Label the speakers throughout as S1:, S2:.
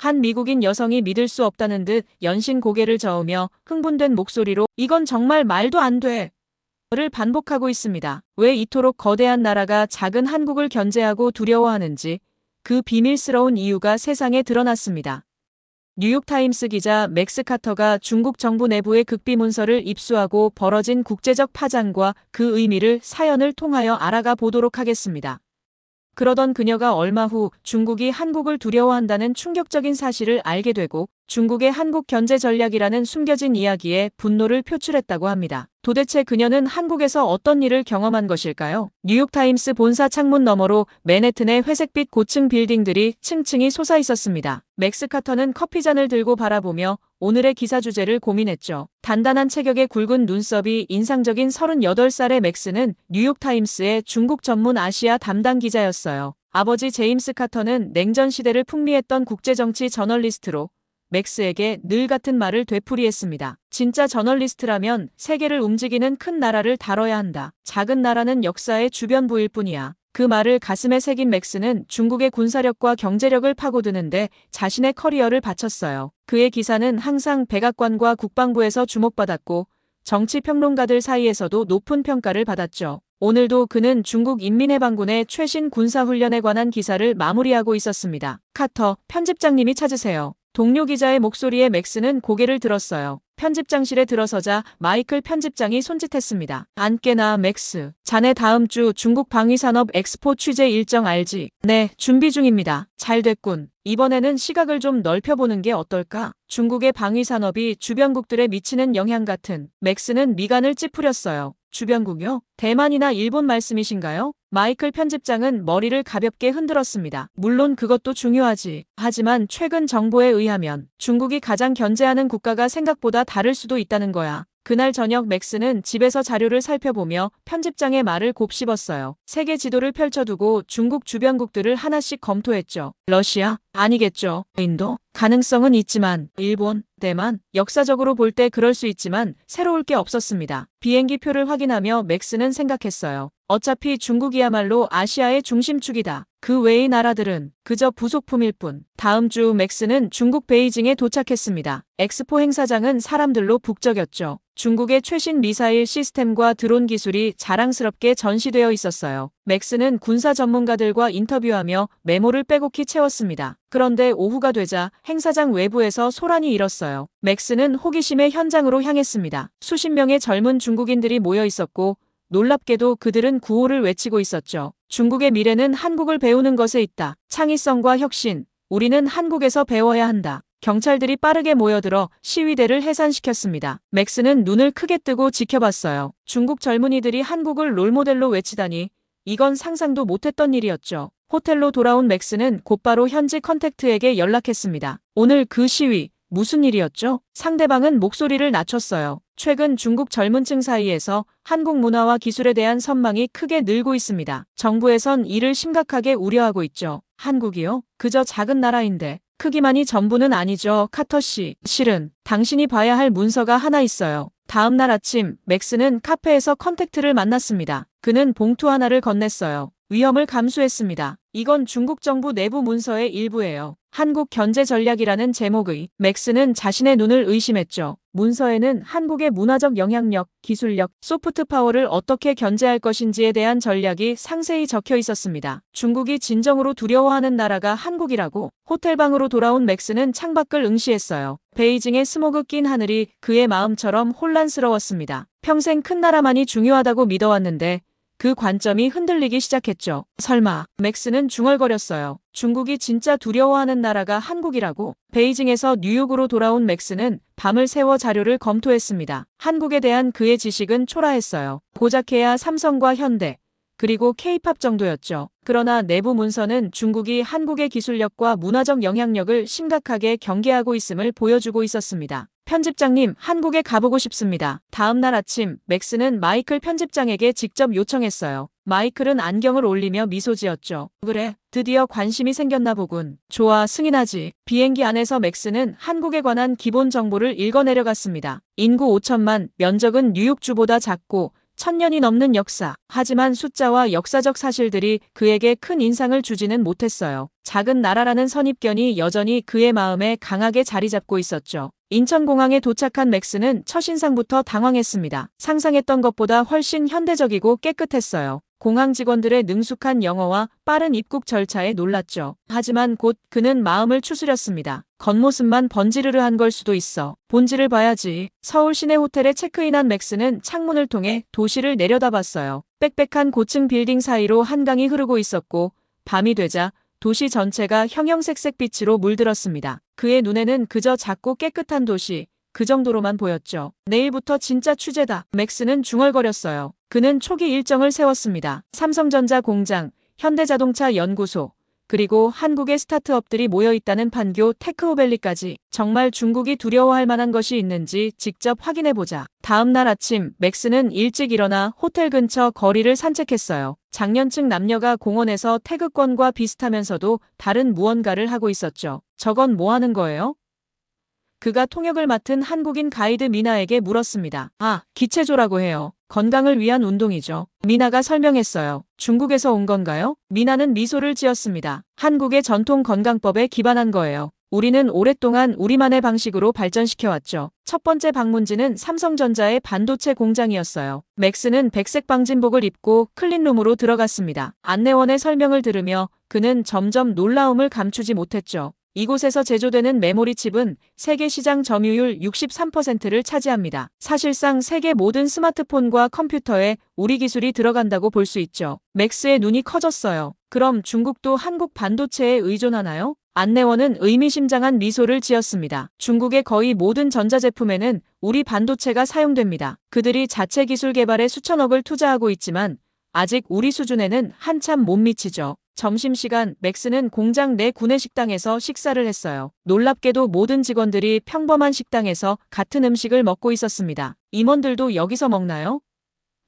S1: 한 미국인 여성이 믿을 수 없다는 듯 연신 고개를 저으며 흥분된 목소리로 이건 정말 말도 안 돼. 를 반복하고 있습니다. 왜 이토록 거대한 나라가 작은 한국을 견제하고 두려워하는지 그 비밀스러운 이유가 세상에 드러났습니다. 뉴욕타임스 기자 맥스 카터가 중국 정부 내부의 극비 문서를 입수하고 벌어진 국제적 파장과 그 의미를 사연을 통하여 알아가 보도록 하겠습니다. 그러던 그녀가 얼마 후 중국이 한국을 두려워한다는 충격적인 사실을 알게 되고 중국의 한국 견제 전략이라는 숨겨진 이야기에 분노를 표출했다고 합니다. 도대체 그녀는 한국에서 어떤 일을 경험한 것일까요? 뉴욕타임스 본사 창문 너머로 맨해튼의 회색빛 고층 빌딩들이 층층이 솟아 있었습니다. 맥스 카터는 커피잔을 들고 바라보며 오늘의 기사 주제를 고민했죠. 단단한 체격의 굵은 눈썹이 인상적인 38살의 맥스는 뉴욕타임스의 중국 전문 아시아 담당 기자였어요. 아버지 제임스 카터는 냉전 시대를 풍미했던 국제정치 저널리스트로 맥스에게 늘 같은 말을 되풀이했습니다. 진짜 저널리스트라면 세계를 움직이는 큰 나라를 다뤄야 한다. 작은 나라는 역사의 주변부일 뿐이야. 그 말을 가슴에 새긴 맥스는 중국의 군사력과 경제력을 파고드는데 자신의 커리어를 바쳤어요. 그의 기사는 항상 백악관과 국방부에서 주목받았고 정치 평론가들 사이에서도 높은 평가를 받았죠. 오늘도 그는 중국 인민해방군의 최신 군사훈련에 관한 기사를 마무리하고 있었습니다. 카터, 편집장님이 찾으세요. 동료 기자의 목소리에 맥스는 고개를 들었어요. 편집장실에 들어서자 마이클 편집장이 손짓했습니다. 안 깨나 맥스. 자네 다음 주 중국 방위산업 엑스포 취재 일정 알지? 네, 준비 중입니다. 잘 됐군. 이번에는 시각을 좀 넓혀보는 게 어떨까? 중국의 방위산업이 주변국들에 미치는 영향 같은 맥스는 미간을 찌푸렸어요. 주변국요? 대만이나 일본 말씀이신가요? 마이클 편집장은 머리를 가볍게 흔들었습니다. 물론 그것도 중요하지. 하지만 최근 정보에 의하면 중국이 가장 견제하는 국가가 생각보다 다를 수도 있다는 거야. 그날 저녁 맥스는 집에서 자료를 살펴보며 편집장의 말을 곱씹었어요. 세계 지도를 펼쳐두고 중국 주변국들을 하나씩 검토했죠. 러시아? 아니겠죠. 인도? 가능성은 있지만 일본, 대만, 역사적으로 볼 때 그럴 수 있지만 새로울 게 없었습니다. 비행기 표를 확인하며 맥스는 생각했어요. 어차피 중국이야말로 아시아의 중심축이다. 그 외의 나라들은 그저 부속품일 뿐. 다음 주 맥스는 중국 베이징에 도착했습니다. 엑스포 행사장은 사람들로 북적였죠. 중국의 최신 미사일 시스템과 드론 기술이 자랑스럽게 전시되어 있었어요. 맥스는 군사 전문가들과 인터뷰하며 메모를 빼곡히 채웠습니다. 그런데 오후가 되자 행사장 외부에서 소란이 일었어요. 맥스는 호기심에 현장으로 향했습니다. 수십 명의 젊은 중국인들이 모여 있었고 놀랍게도 그들은 구호를 외치고 있었죠. 중국의 미래는 한국을 배우는 것에 있다. 창의성과 혁신. 우리는 한국에서 배워야 한다. 경찰들이 빠르게 모여들어 시위대를 해산시켰습니다. 맥스는 눈을 크게 뜨고 지켜봤어요. 중국 젊은이들이 한국을 롤모델로 외치다니 이건 상상도 못했던 일이었죠. 호텔로 돌아온 맥스는 곧바로 현지 컨택트에게 연락했습니다. 오늘 그 시위 무슨 일이었죠? 상대방은 목소리를 낮췄어요. 최근 중국 젊은 층 사이에서 한국 문화와 기술에 대한 선망이 크게 늘고 있습니다. 정부에선 이를 심각하게 우려하고 있죠. 한국이요? 그저 작은 나라인데 크기만이 전부는 아니죠, 카터 씨. 실은 당신이 봐야 할 문서가 하나 있어요. 다음 날 아침 맥스는 카페에서 컨택트를 만났습니다. 그는 봉투 하나를 건넸어요. 위험을 감수했습니다. 이건 중국 정부 내부 문서의 일부예요. 한국 견제 전략이라는 제목의 맥스는 자신의 눈을 의심했죠. 문서에는 한국의 문화적 영향력, 기술력, 소프트 파워를 어떻게 견제할 것인지에 대한 전략이 상세히 적혀 있었습니다. 중국이 진정으로 두려워하는 나라가 한국이라고 호텔방으로 돌아온 맥스는 창밖을 응시했어요. 베이징의 스모그 낀 하늘이 그의 마음처럼 혼란스러웠습니다. 평생 큰 나라만이 중요하다고 믿어왔는데 그 관점이 흔들리기 시작했죠. 설마 맥스는 중얼거렸어요. 중국이 진짜 두려워하는 나라가 한국이라고. 베이징에서 뉴욕으로 돌아온 맥스는 밤을 새워 자료를 검토했습니다. 한국에 대한 그의 지식은 초라했어요. 고작해야 삼성과 현대, 그리고 케이팝 정도였죠. 그러나 내부 문서는 중국이 한국의 기술력과 문화적 영향력을 심각하게 경계하고 있음을 보여주고 있었습니다. 편집장님, 한국에 가보고 싶습니다. 다음 날 아침, 맥스는 마이클 편집장에게 직접 요청했어요. 마이클은 안경을 올리며 미소 지었죠. 그래, 드디어 관심이 생겼나 보군. 좋아, 승인하지. 비행기 안에서 맥스는 한국에 관한 기본 정보를 읽어내려갔습니다. 인구 5천만, 면적은 뉴욕주보다 작고 천년이 넘는 역사. 하지만 숫자와 역사적 사실들이 그에게 큰 인상을 주지는 못했어요. 작은 나라라는 선입견이 여전히 그의 마음에 강하게 자리 잡고 있었죠. 인천공항에 도착한 맥스는 첫인상부터 당황했습니다. 상상했던 것보다 훨씬 현대적이고 깨끗했어요. 공항 직원들의 능숙한 영어와 빠른 입국 절차에 놀랐죠. 하지만 곧 그는 마음을 추스렸습니다. 겉모습만 번지르르 한 걸 수도 있어. 본질을 봐야지. 서울 시내 호텔에 체크인한 맥스는 창문을 통해 도시를 내려다봤어요. 빽빽한 고층 빌딩 사이로 한강이 흐르고 있었고 밤이 되자 도시 전체가 형형색색 빛으로 물들었습니다. 그의 눈에는 그저 작고 깨끗한 도시, 그 정도로만 보였죠. 내일부터 진짜 취재다. 맥스는 중얼거렸어요. 그는 초기 일정을 세웠습니다. 삼성전자 공장, 현대자동차 연구소, 그리고 한국의 스타트업들이 모여 있다는 판교 테크호밸리까지 정말 중국이 두려워할 만한 것이 있는지 직접 확인해보자. 다음 날 아침 맥스는 일찍 일어나 호텔 근처 거리를 산책했어요. 장년층 남녀가 공원에서 태극권과 비슷하면서도 다른 무언가를 하고 있었죠. 저건 뭐 하는 거예요? 그가 통역을 맡은 한국인 가이드 미나에게 물었습니다. 아, 기체조라고 해요. 건강을 위한 운동이죠. 미나가 설명했어요. 중국에서 온 건가요? 미나는 미소를 지었습니다. 한국의 전통 건강법에 기반한 거예요. 우리는 오랫동안 우리만의 방식으로 발전시켜왔죠. 첫 번째 방문지는 삼성전자의 반도체 공장이었어요. 맥스는 백색 방진복을 입고 클린룸으로 들어갔습니다. 안내원의 설명을 들으며 그는 점점 놀라움을 감추지 못했죠. 이곳에서 제조되는 메모리 칩은 세계 시장 점유율 63%를 차지합니다. 사실상 세계 모든 스마트폰과 컴퓨터에 우리 기술이 들어간다고 볼 수 있죠. 맥스의 눈이 커졌어요. 그럼 중국도 한국 반도체에 의존하나요? 안내원은 의미심장한 미소를 지었습니다. 중국의 거의 모든 전자제품에는 우리 반도체가 사용됩니다. 그들이 자체 기술 개발에 수천억을 투자하고 있지만 아직 우리 수준에는 한참 못 미치죠. 점심시간 맥스는 공장 내 구내식당에서 식사를 했어요. 놀랍게도 모든 직원들이 평범한 식당에서 같은 음식을 먹고 있었습니다. 임원들도 여기서 먹나요?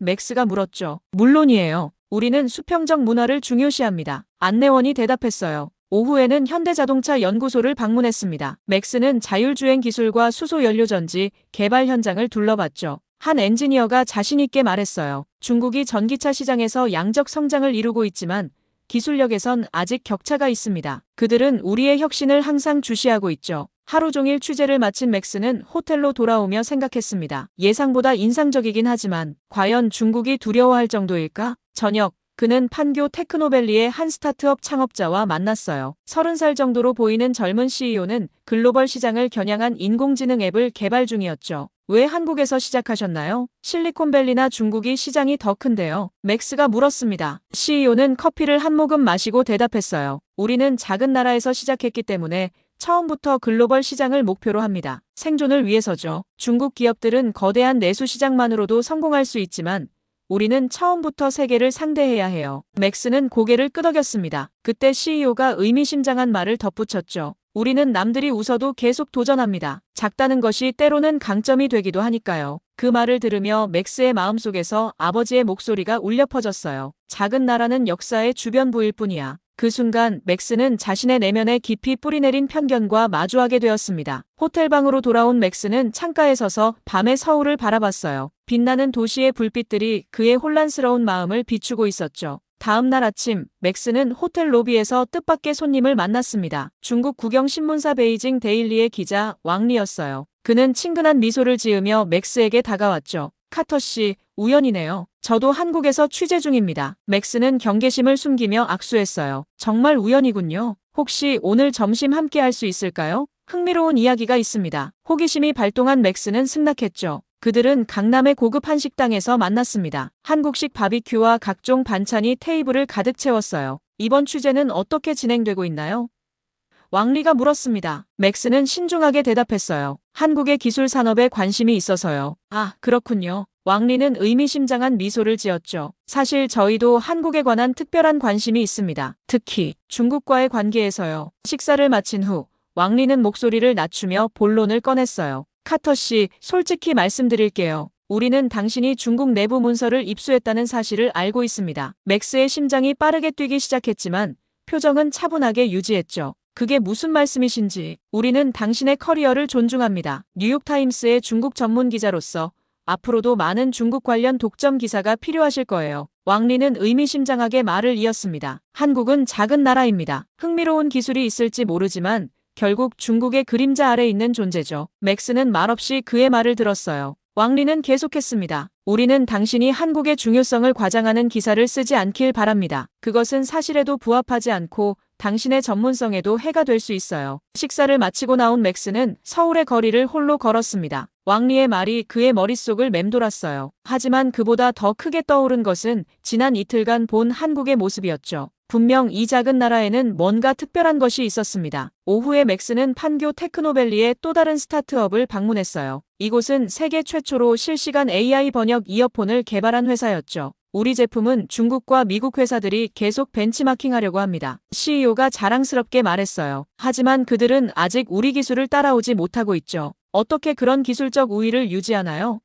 S1: 맥스가 물었죠. 물론이에요. 우리는 수평적 문화를 중요시합니다. 안내원이 대답했어요. 오후에는 현대자동차 연구소를 방문했습니다. 맥스는 자율주행 기술과 수소연료전지 개발 현장을 둘러봤죠. 한 엔지니어가 자신있게 말했어요. 중국이 전기차 시장에서 양적 성장을 이루고 있지만 기술력에선 아직 격차가 있습니다. 그들은 우리의 혁신을 항상 주시하고 있죠. 하루 종일 취재를 마친 맥스는 호텔로 돌아오며 생각했습니다. 예상보다 인상적이긴 하지만 과연 중국이 두려워할 정도일까? 저녁 그는 판교 테크노밸리의 한 스타트업 창업자와 만났어요. 30살 정도로 보이는 젊은 CEO는 글로벌 시장을 겨냥한 인공지능 앱을 개발 중이었죠. 왜 한국에서 시작하셨나요? 실리콘밸리나 중국이 시장이 더 큰데요. 맥스가 물었습니다. CEO는 커피를 한 모금 마시고 대답했어요. 우리는 작은 나라에서 시작했기 때문에 처음부터 글로벌 시장을 목표로 합니다. 생존을 위해서죠. 중국 기업들은 거대한 내수 시장만으로도 성공할 수 있지만 우리는 처음부터 세계를 상대해야 해요. 맥스는 고개를 끄덕였습니다. 그때 CEO가 의미심장한 말을 덧붙였죠. 우리는 남들이 웃어도 계속 도전합니다. 작다는 것이 때로는 강점이 되기도 하니까요. 그 말을 들으며 맥스의 마음속에서 아버지의 목소리가 울려 퍼졌어요. 작은 나라는 역사의 주변부일 뿐이야. 그 순간 맥스는 자신의 내면에 깊이 뿌리내린 편견과 마주하게 되었습니다. 호텔방으로 돌아온 맥스는 창가에 서서 밤의 서울을 바라봤어요. 빛나는 도시의 불빛들이 그의 혼란스러운 마음을 비추고 있었죠. 다음 날 아침 맥스는 호텔 로비에서 뜻밖의 손님을 만났습니다. 중국 국영신문사 베이징 데일리의 기자 왕리였어요. 그는 친근한 미소를 지으며 맥스에게 다가왔죠. 카터 씨, 우연이네요. 저도 한국에서 취재 중입니다. 맥스는 경계심을 숨기며 악수했어요. 정말 우연이군요. 혹시 오늘 점심 함께 할 수 있을까요? 흥미로운 이야기가 있습니다. 호기심이 발동한 맥스는 승낙했죠. 그들은 강남의 고급 한식당에서 만났습니다. 한국식 바비큐와 각종 반찬이 테이블을 가득 채웠어요. 이번 취재는 어떻게 진행되고 있나요? 왕리가 물었습니다. 맥스는 신중하게 대답했어요. 한국의 기술 산업에 관심이 있어서요. 아, 그렇군요. 왕리는 의미심장한 미소를 지었죠. 사실 저희도 한국에 관한 특별한 관심이 있습니다. 특히 중국과의 관계에서요. 식사를 마친 후 왕리는 목소리를 낮추며 본론을 꺼냈어요. 카터 씨, 솔직히 말씀드릴게요. 우리는 당신이 중국 내부 문서를 입수했다는 사실을 알고 있습니다. 맥스의 심장이 빠르게 뛰기 시작했지만 표정은 차분하게 유지했죠. 그게 무슨 말씀이신지 우리는 당신의 커리어를 존중합니다. 뉴욕타임스의 중국 전문 기자로서 앞으로도 많은 중국 관련 독점 기사가 필요하실 거예요. 왕리는 의미심장하게 말을 이었습니다. 한국은 작은 나라입니다. 흥미로운 기술이 있을지 모르지만 결국 중국의 그림자 아래 있는 존재죠. 맥스는 말없이 그의 말을 들었어요. 왕리는 계속했습니다. 우리는 당신이 한국의 중요성을 과장하는 기사를 쓰지 않길 바랍니다. 그것은 사실에도 부합하지 않고 당신의 전문성에도 해가 될 수 있어요. 식사를 마치고 나온 맥스는 서울의 거리를 홀로 걸었습니다. 왕리의 말이 그의 머릿속을 맴돌았어요. 하지만 그보다 더 크게 떠오른 것은 지난 이틀간 본 한국의 모습이었죠. 분명 이 작은 나라에는 뭔가 특별한 것이 있었습니다. 오후에 맥스는 판교 테크노밸리의 또 다른 스타트업을 방문했어요. 이곳은 세계 최초로 실시간 AI 번역 이어폰을 개발한 회사였죠. 우리 제품은 중국과 미국 회사들이 계속 벤치마킹하려고 합니다. CEO가 자랑스럽게 말했어요. 하지만 그들은 아직 우리 기술을 따라오지 못하고 있죠. 어떻게 그런 기술적 우위를 유지하나요?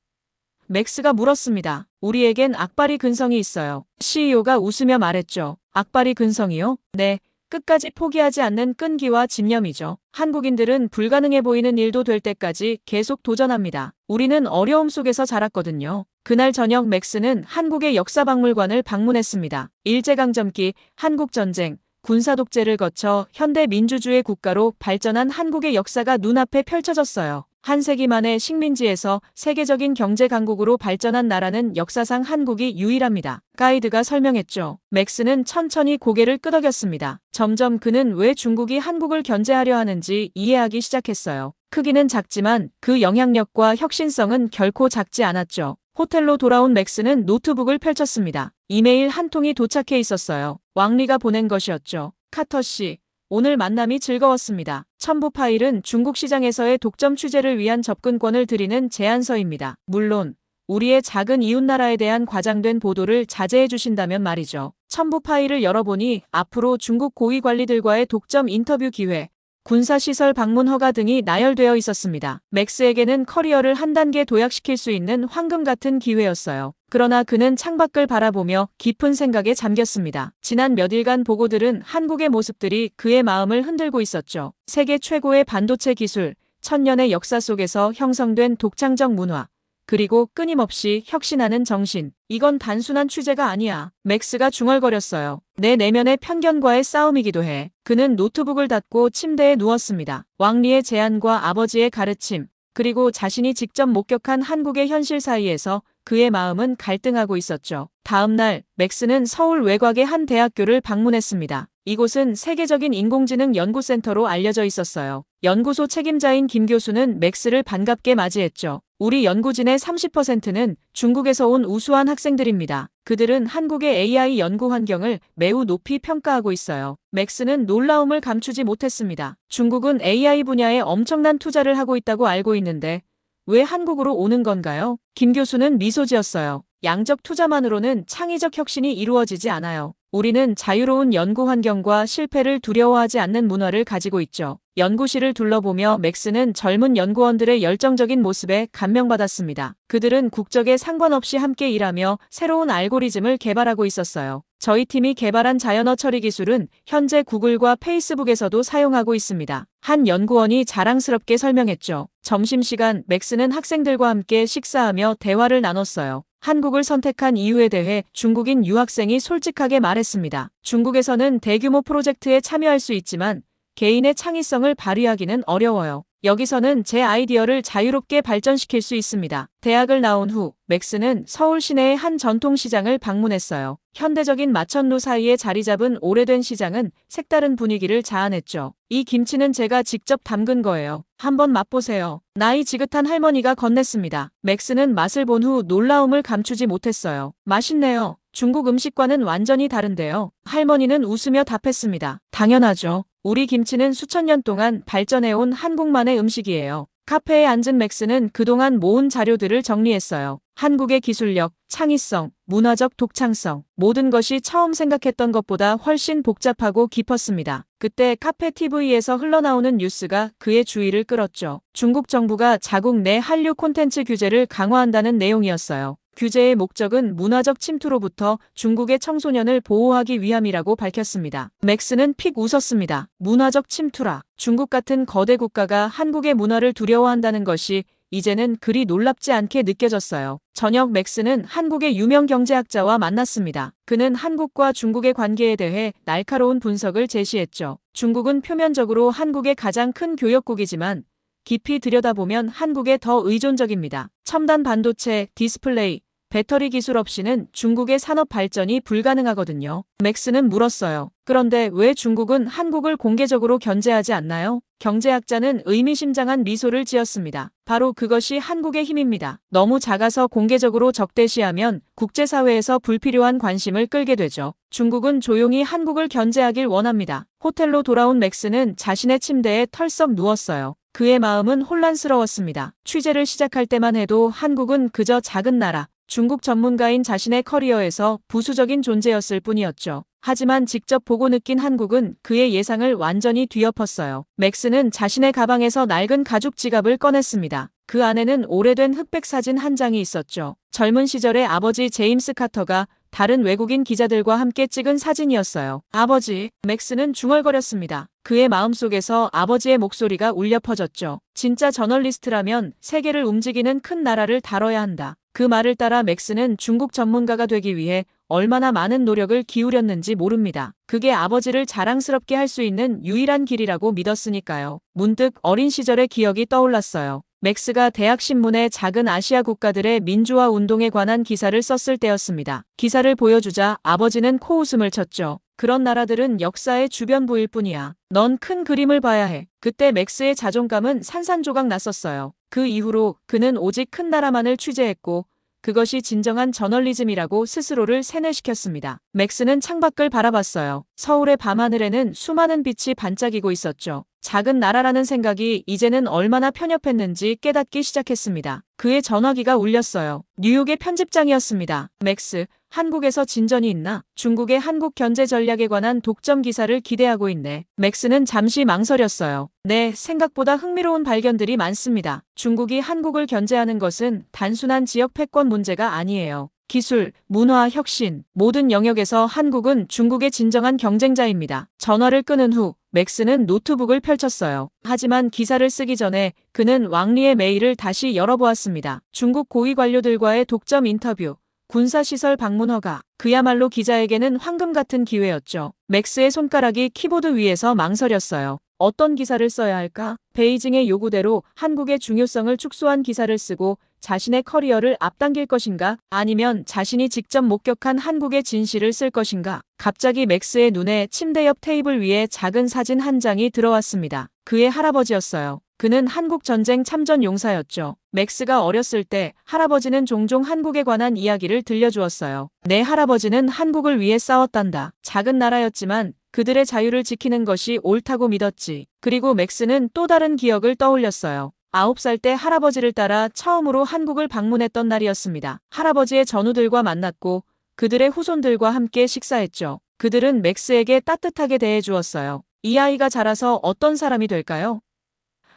S1: 맥스가 물었습니다. 우리에겐 악바리 근성이 있어요. CEO가 웃으며 말했죠. 악바리 근성이요? 네. 끝까지 포기하지 않는 끈기와 집념이죠. 한국인들은 불가능해 보이는 일도 될 때까지 계속 도전합니다. 우리는 어려움 속에서 자랐거든요. 그날 저녁 맥스는 한국의 역사박물관을 방문했습니다. 일제강점기, 한국전쟁, 군사독재를 거쳐 현대 민주주의 국가로 발전한 한국의 역사가 눈앞에 펼쳐졌어요. 한 세기 만에 식민지에서 세계적인 경제 강국으로 발전한 나라는 역사상 한국이 유일합니다. 가이드가 설명했죠. 맥스는 천천히 고개를 끄덕였습니다. 점점 그는 왜 중국이 한국을 견제하려 하는지 이해하기 시작했어요. 크기는 작지만 그 영향력과 혁신성은 결코 작지 않았죠. 호텔로 돌아온 맥스는 노트북을 펼쳤습니다. 이메일 한 통이 도착해 있었어요. 왕리가 보낸 것이었죠. 카터 씨, 오늘 만남이 즐거웠습니다. 첨부 파일은 중국 시장에서의 독점 취재를 위한 접근권을 드리는 제안서입니다. 물론 우리의 작은 이웃나라에 대한 과장된 보도를 자제해 주신다면 말이죠. 첨부 파일을 열어보니 앞으로 중국 고위 관리들과의 독점 인터뷰 기회, 군사시설 방문 허가 등이 나열되어 있었습니다. 맥스에게는 커리어를 한 단계 도약시킬 수 있는 황금 같은 기회였어요. 그러나 그는 창밖을 바라보며 깊은 생각에 잠겼습니다. 지난 몇 일간 보고들은 한국의 모습들이 그의 마음을 흔들고 있었죠. 세계 최고의 반도체 기술, 천년의 역사 속에서 형성된 독창적 문화, 그리고 끊임없이 혁신하는 정신. 이건 단순한 취재가 아니야. 맥스가 중얼거렸어요. 내 내면의 편견과의 싸움이기도 해. 그는 노트북을 닫고 침대에 누웠습니다. 왕리의 제안과 아버지의 가르침, 그리고 자신이 직접 목격한 한국의 현실 사이에서 그의 마음은 갈등하고 있었죠. 다음 날 맥스는 서울 외곽의 한 대학교를 방문했습니다. 이곳은 세계적인 인공지능 연구센터로 알려져 있었어요. 연구소 책임자인 김 교수는 맥스를 반갑게 맞이했죠. 우리 연구진의 30%는 중국에서 온 우수한 학생들입니다. 그들은 한국의 AI 연구 환경을 매우 높이 평가하고 있어요. 맥스는 놀라움을 감추지 못했습니다. 중국은 AI 분야에 엄청난 투자를 하고 있다고 알고 있는데 왜 한국으로 오는 건가요? 김 교수는 미소 지었어요. 양적 투자만으로는 창의적 혁신이 이루어지지 않아요. 우리는 자유로운 연구 환경과 실패를 두려워하지 않는 문화를 가지고 있죠. 연구실을 둘러보며 맥스는 젊은 연구원들의 열정적인 모습에 감명받았습니다. 그들은 국적에 상관없이 함께 일하며 새로운 알고리즘을 개발하고 있었어요. 저희 팀이 개발한 자연어 처리 기술은 현재 구글과 페이스북에서도 사용하고 있습니다. 한 연구원이 자랑스럽게 설명했죠. 점심시간 맥스는 학생들과 함께 식사하며 대화를 나눴어요. 한국을 선택한 이유에 대해 중국인 유학생이 솔직하게 말했습니다. 중국에서는 대규모 프로젝트에 참여할 수 있지만 개인의 창의성을 발휘하기는 어려워요. 여기서는 제 아이디어를 자유롭게 발전시킬 수 있습니다. 대학을 나온 후 맥스는 서울 시내의 한 전통시장을 방문했어요. 현대적인 마천루 사이에 자리 잡은 오래된 시장은 색다른 분위기를 자아냈죠. 이 김치는 제가 직접 담근 거예요. 한번 맛보세요. 나이 지긋한 할머니가 건넸습니다. 맥스는 맛을 본 후 놀라움을 감추지 못했어요. 맛있네요. 중국 음식과는 완전히 다른데요. 할머니는 웃으며 답했습니다. 당연하죠. 우리 김치는 수천 년 동안 발전해온 한국만의 음식이에요. 카페에 앉은 맥스는 그동안 모은 자료들을 정리했어요. 한국의 기술력, 창의성, 문화적 독창성, 모든 것이 처음 생각했던 것보다 훨씬 복잡하고 깊었습니다. 그때 카페 TV에서 흘러나오는 뉴스가 그의 주의를 끌었죠. 중국 정부가 자국 내 한류 콘텐츠 규제를 강화한다는 내용이었어요. 규제의 목적은 문화적 침투로부터 중국의 청소년을 보호하기 위함이라고 밝혔습니다. 맥스는 픽 웃었습니다. 문화적 침투라. 중국 같은 거대 국가가 한국의 문화를 두려워한다는 것이 이제는 그리 놀랍지 않게 느껴졌어요. 저녁 맥스는 한국의 유명 경제학자와 만났습니다. 그는 한국과 중국의 관계에 대해 날카로운 분석을 제시했죠. 중국은 표면적으로 한국의 가장 큰 교역국이지만 깊이 들여다보면 한국에 더 의존적입니다. 첨단 반도체, 디스플레이, 배터리 기술 없이는 중국의 산업 발전이 불가능하거든요. 맥스는 물었어요. 그런데 왜 중국은 한국을 공개적으로 견제하지 않나요? 경제학자는 의미심장한 미소를 지었습니다. 바로 그것이 한국의 힘입니다. 너무 작아서 공개적으로 적대시하면 국제사회에서 불필요한 관심을 끌게 되죠. 중국은 조용히 한국을 견제하길 원합니다. 호텔로 돌아온 맥스는 자신의 침대에 털썩 누웠어요. 그의 마음은 혼란스러웠습니다. 취재를 시작할 때만 해도 한국은 그저 작은 나라, 중국 전문가인 자신의 커리어에서 부수적인 존재였을 뿐이었죠. 하지만 직접 보고 느낀 한국은 그의 예상을 완전히 뒤엎었어요. 맥스는 자신의 가방에서 낡은 가죽 지갑을 꺼냈습니다. 그 안에는 오래된 흑백 사진 한 장이 있었죠. 젊은 시절의 아버지 제임스 카터가 다른 외국인 기자들과 함께 찍은 사진이었어요. 아버지, 맥스는 중얼거렸습니다. 그의 마음속에서 아버지의 목소리가 울려 퍼졌죠. 진짜 저널리스트라면 세계를 움직이는 큰 나라를 다뤄야 한다. 그 말을 따라 맥스는 중국 전문가가 되기 위해 얼마나 많은 노력을 기울였는지 모릅니다. 그게 아버지를 자랑스럽게 할 수 있는 유일한 길이라고 믿었으니까요. 문득 어린 시절의 기억이 떠올랐어요. 맥스가 대학 신문에 작은 아시아 국가들의 민주화 운동에 관한 기사를 썼을 때였습니다. 기사를 보여주자 아버지는 코웃음을 쳤죠. 그런 나라들은 역사의 주변부일 뿐이야. 넌 큰 그림을 봐야 해. 그때 맥스의 자존감은 산산조각 났었어요. 그 이후로 그는 오직 큰 나라만을 취재했고 그것이 진정한 저널리즘이라고 스스로를 세뇌시켰습니다. 맥스는 창밖을 바라봤어요. 서울의 밤하늘에는 수많은 빛이 반짝이고 있었죠. 작은 나라라는 생각이 이제는 얼마나 편협했는지 깨닫기 시작했습니다. 그의 전화기가 울렸어요. 뉴욕의 편집장이었습니다. 맥스, 한국에서 진전이 있나? 중국의 한국 견제 전략에 관한 독점 기사를 기대하고 있네. 맥스는 잠시 망설였어요. 네, 생각보다 흥미로운 발견들이 많습니다. 중국이 한국을 견제하는 것은 단순한 지역 패권 문제가 아니에요. 기술, 문화, 혁신, 모든 영역에서 한국은 중국의 진정한 경쟁자입니다. 전화를 끊은 후 맥스는 노트북을 펼쳤어요. 하지만 기사를 쓰기 전에 그는 왕리의 메일을 다시 열어보았습니다. 중국 고위 관료들과의 독점 인터뷰, 군사시설 방문 허가. 그야말로 기자에게는 황금 같은 기회였죠. 맥스의 손가락이 키보드 위에서 망설였어요. 어떤 기사를 써야 할까? 베이징의 요구대로 한국의 중요성을 축소한 기사를 쓰고 자신의 커리어를 앞당길 것인가? 아니면 자신이 직접 목격한 한국의 진실을 쓸 것인가? 갑자기 맥스의 눈에 침대 옆 테이블 위에 작은 사진 한 장이 들어왔습니다. 그의 할아버지였어요. 그는 한국 전쟁 참전 용사였죠. 맥스가 어렸을 때 할아버지는 종종 한국에 관한 이야기를 들려주었어요. 내 할아버지는 한국을 위해 싸웠단다. 작은 나라였지만 그들의 자유를 지키는 것이 옳다고 믿었지. 그리고 맥스는 또 다른 기억을 떠올렸어요. 아홉 살때 할아버지를 따라 처음으로 한국을 방문했던 날이었습니다. 할아버지의 전우들과 만났고 그들의 후손들과 함께 식사했죠. 그들은 맥스에게 따뜻하게 대해 주었어요. 이 아이가 자라서 어떤 사람이 될까요?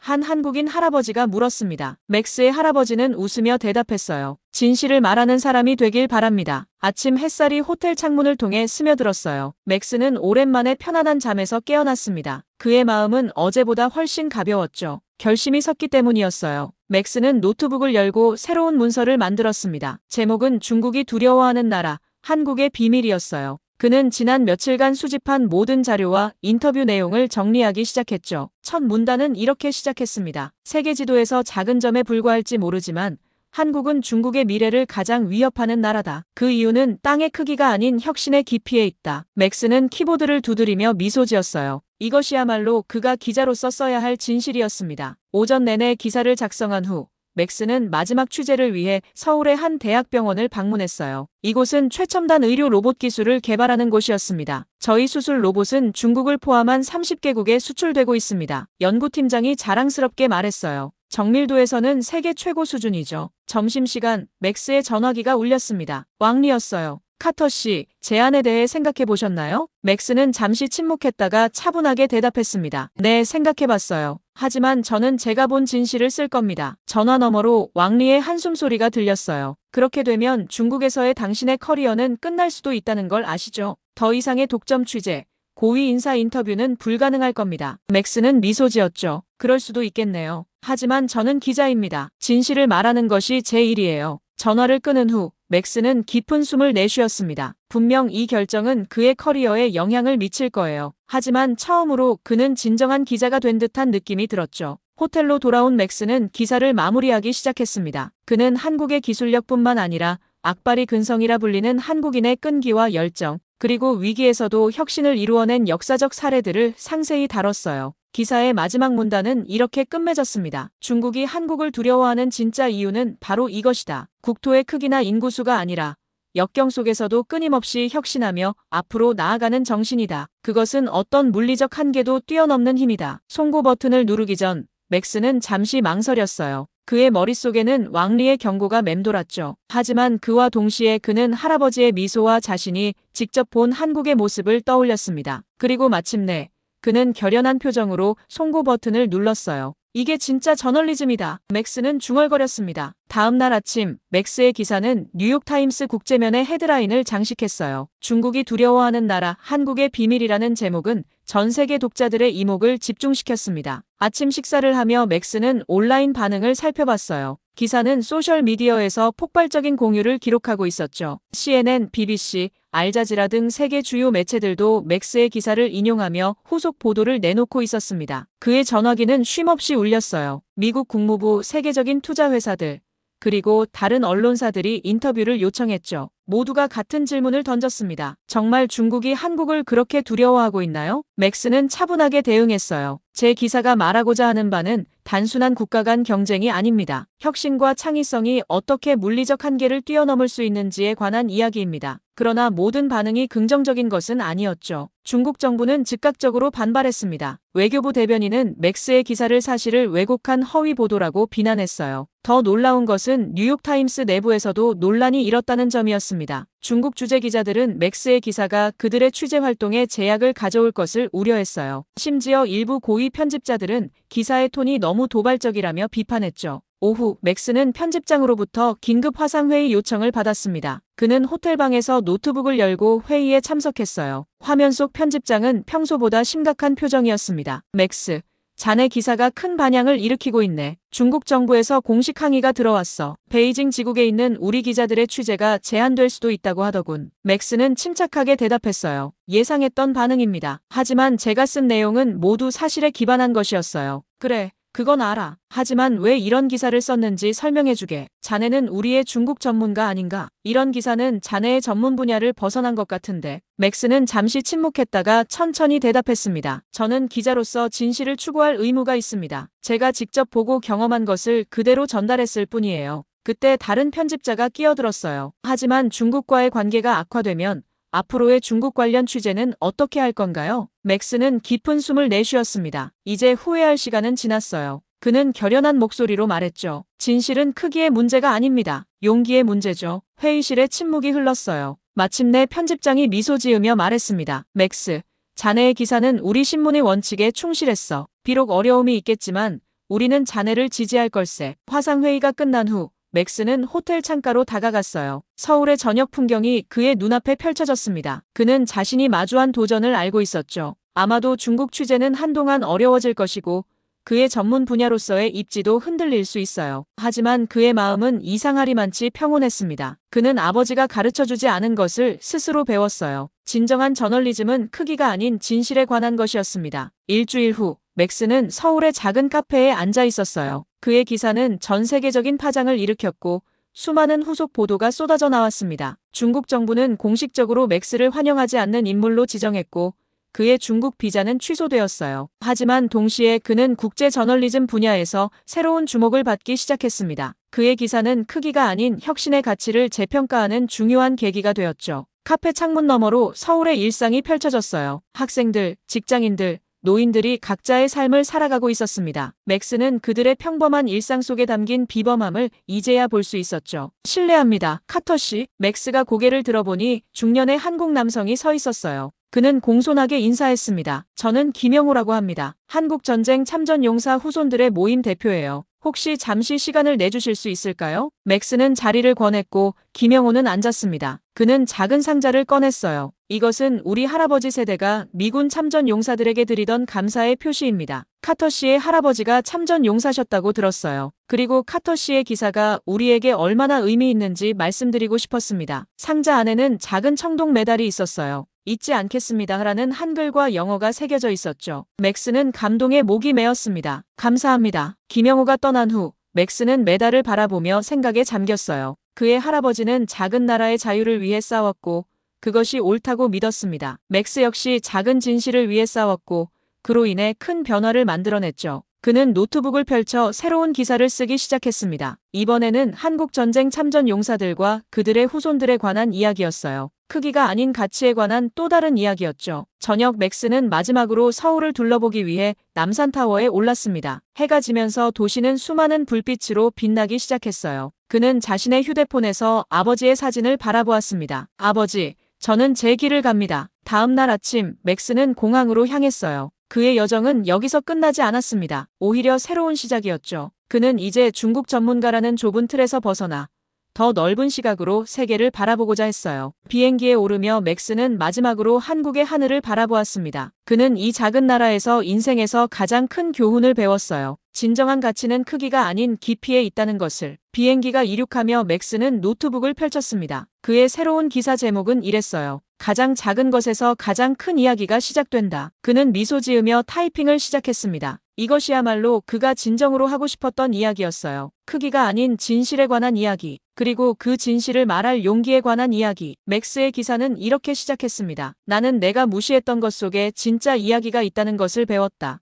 S1: 한 한국인 할아버지가 물었습니다. 맥스의 할아버지는 웃으며 대답했어요. 진실을 말하는 사람이 되길 바랍니다. 아침 햇살이 호텔 창문을 통해 스며들었어요. 맥스는 오랜만에 편안한 잠에서 깨어났습니다. 그의 마음은 어제보다 훨씬 가벼웠죠. 결심이 섰기 때문이었어요. 맥스는 노트북을 열고 새로운 문서를 만들었습니다. 제목은 중국이 두려워하는 나라, 한국의 비밀이었어요. 그는 지난 며칠간 수집한 모든 자료와 인터뷰 내용을 정리하기 시작했죠. 첫 문단은 이렇게 시작했습니다. 세계 지도에서 작은 점에 불과할지 모르지만 한국은 중국의 미래를 가장 위협하는 나라다. 그 이유는 땅의 크기가 아닌 혁신의 깊이에 있다. 맥스는 키보드를 두드리며 미소 지었어요. 이것이야말로 그가 기자로서 써야 할 진실이었습니다. 오전 내내 기사를 작성한 후 맥스는 마지막 취재를 위해 서울의 한 대학병원을 방문했어요. 이곳은 최첨단 의료 로봇 기술을 개발하는 곳이었습니다. 저희 수술 로봇은 중국을 포함한 30개국에 수출되고 있습니다. 연구팀장이 자랑스럽게 말했어요. 정밀도에서는 세계 최고 수준이죠. 점심시간 맥스의 전화기가 울렸습니다. 왕리였어요. 카터 씨, 제안에 대해 생각해 보셨나요? 맥스는 잠시 침묵했다가 차분하게 대답했습니다. 네, 생각해 봤어요. 하지만 저는 제가 본 진실을 쓸 겁니다. 전화 너머로 왕리의 한숨 소리가 들렸어요. 그렇게 되면 중국에서의 당신의 커리어는 끝날 수도 있다는 걸 아시죠? 더 이상의 독점 취재, 고위 인사 인터뷰는 불가능할 겁니다. 맥스는 미소 지었죠. 그럴 수도 있겠네요. 하지만 저는 기자입니다. 진실을 말하는 것이 제 일이에요. 전화를 끊은 후 맥스는 깊은 숨을 내쉬었습니다. 분명 이 결정은 그의 커리어에 영향을 미칠 거예요. 하지만 처음으로 그는 진정한 기자가 된 듯한 느낌이 들었죠. 호텔로 돌아온 맥스는 기사를 마무리하기 시작했습니다. 그는 한국의 기술력뿐만 아니라 악바리 근성이라 불리는 한국인의 끈기와 열정, 그리고 위기에서도 혁신을 이루어낸 역사적 사례들을 상세히 다뤘어요. 기사의 마지막 문단은 이렇게 끝맺었습니다. 중국이 한국을 두려워하는 진짜 이유는 바로 이것이다. 국토의 크기나 인구수가 아니라 역경 속에서도 끊임없이 혁신하며 앞으로 나아가는 정신이다. 그것은 어떤 물리적 한계도 뛰어넘는 힘이다. 송고 버튼을 누르기 전 맥스는 잠시 망설였어요. 그의 머릿속에는 왕리의 경고가 맴돌았죠. 하지만 그와 동시에 그는 할아버지의 미소와 자신이 직접 본 한국의 모습을 떠올렸습니다. 그리고 마침내 그는 결연한 표정으로 송고 버튼을 눌렀어요. 이게 진짜 저널리즘이다. 맥스는 중얼거렸습니다. 다음 날 아침 맥스의 기사는 뉴욕타임스 국제면의 헤드라인을 장식했어요. 중국이 두려워하는 나라 한국의 비밀이라는 제목은 전 세계 독자들의 이목을 집중시켰습니다. 아침 식사를 하며 맥스는 온라인 반응을 살펴봤어요. 기사는 소셜미디어에서 폭발적인 공유를 기록하고 있었죠. CNN, BBC, 알자지라 등 세계 주요 매체들도 맥스의 기사를 인용하며 후속 보도를 내놓고 있었습니다. 그의 전화기는 쉼없이 울렸어요. 미국 국무부, 세계적인 투자 회사들, 그리고 다른 언론사들이 인터뷰를 요청했죠. 모두가 같은 질문을 던졌습니다. 정말 중국이 한국을 그렇게 두려워하고 있나요? 맥스는 차분하게 대응했어요. 제 기사가 말하고자 하는 바는 단순한 국가 간 경쟁이 아닙니다. 혁신과 창의성이 어떻게 물리적 한계를 뛰어넘을 수 있는지에 관한 이야기입니다. 그러나 모든 반응이 긍정적인 것은 아니었죠. 중국 정부는 즉각적으로 반발했습니다. 외교부 대변인은 맥스의 기사를 사실을 왜곡한 허위 보도라고 비난했어요. 더 놀라운 것은 뉴욕타임스 내부에서도 논란이 일었다는 점이었습니다. 중국 주재 기자들은 맥스의 기사가 그들의 취재 활동에 제약을 가져올 것을 우려했어요. 심지어 일부 고위 편집자들은 기사의 톤이 너무 도발적이라며 비판했죠. 오후 맥스는 편집장으로부터 긴급 화상회의 요청을 받았습니다. 그는 호텔방에서 노트북을 열고 회의에 참석했어요. 화면 속 편집장은 평소보다 심각한 표정이었습니다. 맥스, 자네 기사가 큰 반향을 일으키고 있네. 중국 정부에서 공식 항의가 들어왔어. 베이징 지국에 있는 우리 기자들의 취재가 제한될 수도 있다고 하더군. 맥스는 침착하게 대답했어요. 예상했던 반응입니다. 하지만 제가 쓴 내용은 모두 사실에 기반한 것이었어요. 그래, 그건 알아. 하지만 왜 이런 기사를 썼는지 설명해주게. 자네는 우리의 중국 전문가 아닌가? 이런 기사는 자네의 전문 분야를 벗어난 것 같은데. 맥스는 잠시 침묵했다가 천천히 대답했습니다. 저는 기자로서 진실을 추구할 의무가 있습니다. 제가 직접 보고 경험한 것을 그대로 전달했을 뿐이에요. 그때 다른 편집자가 끼어들었어요. 하지만 중국과의 관계가 악화되면 앞으로의 중국 관련 취재는 어떻게 할 건가요? 맥스는 깊은 숨을 내쉬었습니다. 이제 후회할 시간은 지났어요. 그는 결연한 목소리로 말했죠. 진실은 크기의 문제가 아닙니다. 용기의 문제죠. 회의실에 침묵이 흘렀어요. 마침내 편집장이 미소 지으며 말했습니다. 맥스, 자네의 기사는 우리 신문의 원칙에 충실했어. 비록 어려움이 있겠지만 우리는 자네를 지지할 걸세. 화상회의가 끝난 후 맥스는 호텔 창가로 다가갔어요. 서울의 저녁 풍경이 그의 눈앞에 펼쳐졌습니다. 그는 자신이 마주한 도전을 알고 있었죠. 아마도 중국 취재는 한동안 어려워질 것이고 그의 전문 분야로서의 입지도 흔들릴 수 있어요. 하지만 그의 마음은 이상하리만치 평온했습니다. 그는 아버지가 가르쳐주지 않은 것을 스스로 배웠어요. 진정한 저널리즘은 크기가 아닌 진실에 관한 것이었습니다. 일주일 후 맥스는 서울의 작은 카페에 앉아 있었어요. 그의 기사는 전 세계적인 파장을 일으켰고 수많은 후속 보도가 쏟아져 나왔습니다. 중국 정부는 공식적으로 맥스를 환영하지 않는 인물로 지정했고 그의 중국 비자는 취소되었어요. 하지만 동시에 그는 국제 저널리즘 분야에서 새로운 주목을 받기 시작했습니다. 그의 기사는 크기가 아닌 혁신의 가치를 재평가하는 중요한 계기가 되었죠. 카페 창문 너머로 서울의 일상이 펼쳐졌어요. 학생들, 직장인들, 노인들이 각자의 삶을 살아가고 있었습니다. 맥스는 그들의 평범한 일상 속에 담긴 비범함을 이제야 볼 수 있었죠. 실례합니다. 카터 씨. 맥스가 고개를 들어보니 중년의 한국 남성이 서 있었어요. 그는 공손하게 인사했습니다. 저는 김영호라고 합니다. 한국전쟁 참전용사 후손들의 모임 대표예요. 혹시 잠시 시간을 내주실 수 있을까요? 맥스는 자리를 권했고 김영호는 앉았습니다. 그는 작은 상자를 꺼냈어요. 이것은 우리 할아버지 세대가 미군 참전 용사들에게 드리던 감사의 표시입니다. 카터 씨의 할아버지가 참전 용사셨다고 들었어요. 그리고 카터 씨의 기사가 우리에게 얼마나 의미 있는지 말씀드리고 싶었습니다. 상자 안에는 작은 청동 메달이 있었어요. 잊지 않겠습니다. 라는 한글과 영어가 새겨져 있었죠. 맥스는 감동에 목이 메었습니다. 감사합니다. 김영호가 떠난 후 맥스는 메달을 바라보며 생각에 잠겼어요. 그의 할아버지는 작은 나라의 자유를 위해 싸웠고 그것이 옳다고 믿었습니다. 맥스 역시 작은 진실을 위해 싸웠고 그로 인해 큰 변화를 만들어냈죠. 그는 노트북을 펼쳐 새로운 기사를 쓰기 시작했습니다. 이번에는 한국 전쟁 참전 용사들과 그들의 후손들에 관한 이야기였어요. 크기가 아닌 가치에 관한 또 다른 이야기였죠. 저녁 맥스는 마지막으로 서울을 둘러보기 위해 남산타워에 올랐습니다. 해가 지면서 도시는 수많은 불빛으로 빛나기 시작했어요. 그는 자신의 휴대폰에서 아버지의 사진을 바라보았습니다. 아버지, 저는 제 길을 갑니다. 다음 날 아침 맥스는 공항으로 향했어요. 그의 여정은 여기서 끝나지 않았습니다. 오히려 새로운 시작이었죠. 그는 이제 중국 전문가라는 좁은 틀에서 벗어나 더 넓은 시각으로 세계를 바라보고자 했어요. 비행기에 오르며 맥스는 마지막으로 한국의 하늘을 바라보았습니다. 그는 이 작은 나라에서 인생에서 가장 큰 교훈을 배웠어요. 진정한 가치는 크기가 아닌 깊이에 있다는 것을. 비행기가 이륙하며 맥스는 노트북을 펼쳤습니다. 그의 새로운 기사 제목은 이랬어요. 가장 작은 것에서 가장 큰 이야기가 시작된다. 그는 미소 지으며 타이핑을 시작했습니다. 이것이야말로 그가 진정으로 하고 싶었던 이야기였어요. 크기가 아닌 진실에 관한 이야기, 그리고 그 진실을 말할 용기에 관한 이야기. 맥스의 기사는 이렇게 시작했습니다. 나는 내가 무시했던 것 속에 진짜 이야기가 있다는 것을 배웠다.